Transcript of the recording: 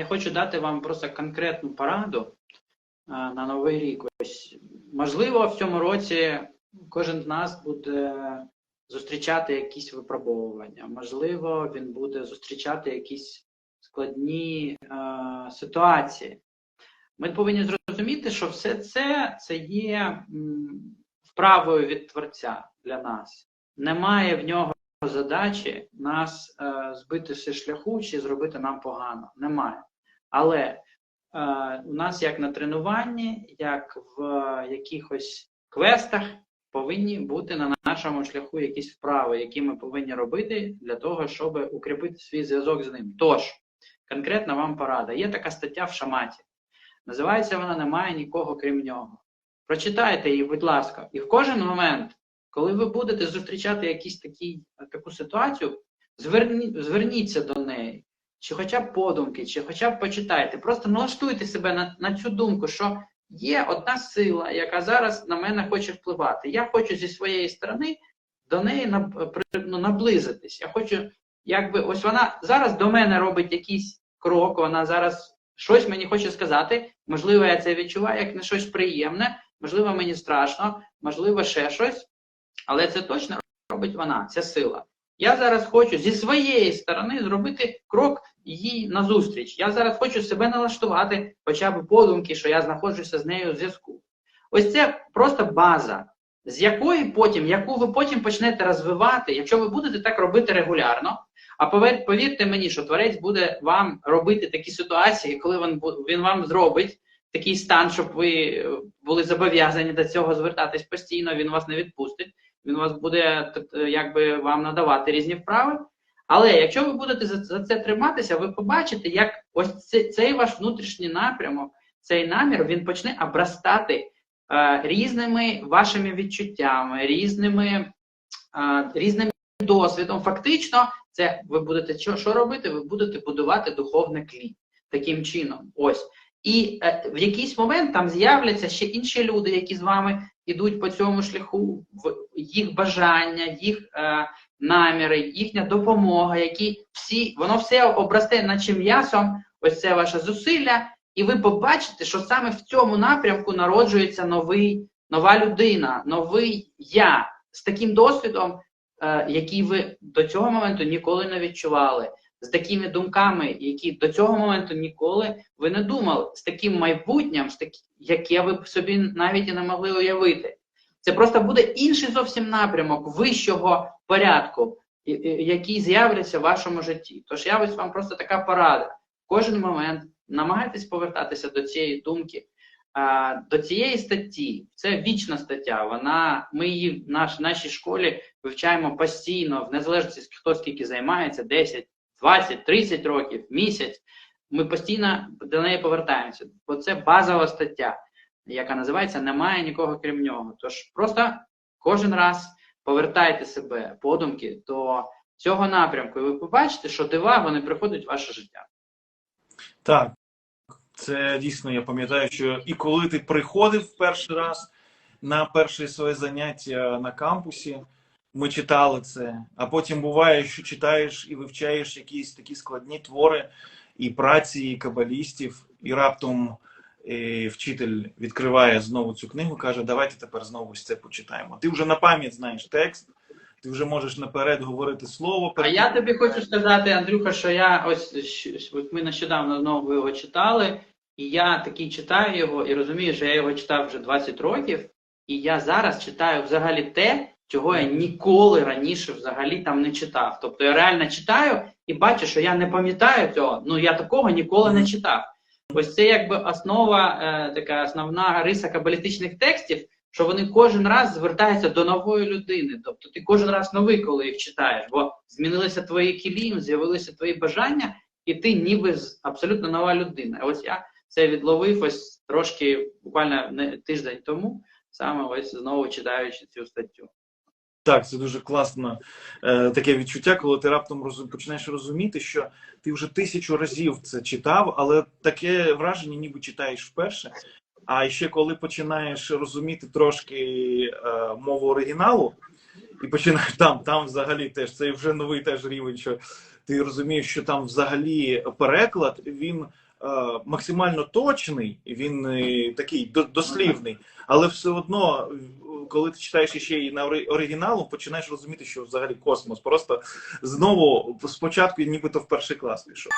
я хочу дати вам просто конкретну пораду на новий рік. Ось, можливо, в цьому році кожен з нас буде зустрічати якісь випробовування. Можливо, він буде зустрічати якісь складні е, ситуації. Ми повинні зрозуміти, що все це, це є вправою від Творця для нас. Немає в нього задачі нас е, збити зі шляху чи зробити нам погано. Немає. Але е, у нас як на тренуванні, як в якихось квестах повинні бути на нашому шляху якісь вправи, які ми повинні робити для того, щоб укріпити свій зв'язок з ним. Тож, конкретна вам порада. Є така стаття в шаматі. Називається вона Немає нікого крім нього. Прочитайте її, будь ласка, і в кожен момент, коли ви будете зустрічати якісь такі, таку ситуацію, зверні, зверніться до неї, чи хоча б подумки, чи хоча б почитайте. Просто налаштуйте себе на, на цю думку, що є одна сила, яка зараз на мене хоче впливати. Я хочу зі своєї сторони до неї ну, наблизитись. Я хочу, якби ось вона зараз до мене робить якийсь крок, вона зараз щось мені хоче сказати. Можливо, я це відчуваю як не щось приємне, можливо, мені страшно, можливо, ще щось. Але це точно робить вона, ця сила. Я зараз хочу зі своєї сторони зробити крок їй назустріч. Я зараз хочу себе налаштувати, хоча б подумки, що я знаходжуся з нею у зв'язку. Ось це просто база, з якої потім, яку ви потім почнете розвивати, якщо ви будете так робити регулярно. А повірте мені, що творець буде вам робити такі ситуації, коли він, він вам зробить такий стан, щоб ви е, були зобов'язані до цього звертатись постійно, він вас не відпустить. Він вас буде т- якби вам надавати різні вправи. Але якщо ви будете за, це триматися, ви побачите, як ось цей ваш внутрішній напрямок, цей намір, він почне обрастати е, різними вашими відчуттями, різними, е, різним досвідом. Фактично, це ви будете що, що робити? Ви будете будувати духовне клі таким чином. Ось. І е, в якийсь момент там з'являться ще інші люди, які з вами ідуть по цьому шляху, їх бажання, їх е, наміри, їхня допомога, які всі, воно все обрасте, наче м'ясом, ось це ваше зусилля, і ви побачите, що саме в цьому напрямку народжується новий, нова людина, новий я з таким досвідом, е, який ви до цього моменту ніколи не відчували, з такими думками, які до цього моменту ніколи ви не думали, з таким майбутнім, з такі, яке ви собі навіть і не могли уявити. Це просто буде інший зовсім напрямок вищого порядку, який з'являться в вашому житті. Тож я ось вам просто така порада. Кожен момент намагайтесь повертатися до цієї думки, до цієї статті. Це вічна стаття. Вона ми її в наш, нашій школі вивчаємо постійно, в незалежності хто скільки займається, 10, 20, 30 років, місяць. Ми постійно до неї повертаємося, бо це базова стаття, яка називається Немає нікого крім нього. Тож просто кожен раз повертайте себе подумки до цього напрямку, і ви побачите, що дива вони приходять в ваше життя. Так, це дійсно я пам'ятаю, що і коли ти приходив перший раз на перше своє заняття на кампусі, ми читали це. А потім буває, що читаєш і вивчаєш якісь такі складні твори і праці, і кабалістів, і раптом е, вчитель відкриває знову цю книгу, каже: Давайте тепер знову це почитаємо. Ти вже на пам'ять знаєш текст, ти вже можеш наперед говорити слово. А я тобі хочу сказати, Андрюха, що я ось от ми нещодавно знову його читали, і я такий читаю його і розумію, що я його читав вже 20 років, і я зараз читаю взагалі те, чого я ніколи раніше взагалі там не читав. Тобто я реально читаю і бачу, що я не пам'ятаю цього. Ну я такого ніколи не читав. Ось це якби основа, е, така основна риса кабалістичних текстів, що вони кожен раз звертаються до нової людини. Тобто ти кожен раз новий, коли їх читаєш, бо змінилися твої кілім, з'явилися твої бажання, і ти ніби абсолютно нова людина. Ось я це відловив ось трошки, буквально не тиждень тому, саме ось знову читаючи цю статтю. Так, це дуже класно е, таке відчуття, коли ти раптом розум, починаєш розуміти, що ти вже тисячу разів це читав, але таке враження, ніби читаєш вперше. А ще коли починаєш розуміти трошки е, мову оригіналу, і починаєш там, там взагалі теж це вже новий теж рівень, що ти розумієш, що там взагалі переклад він е, максимально точний, він е, такий до- дослівний, але все одно, коли ти читаєш ще і на ори- оригіналу, починаєш розуміти, що взагалі космос. Просто знову спочатку нібито в перший клас пішов.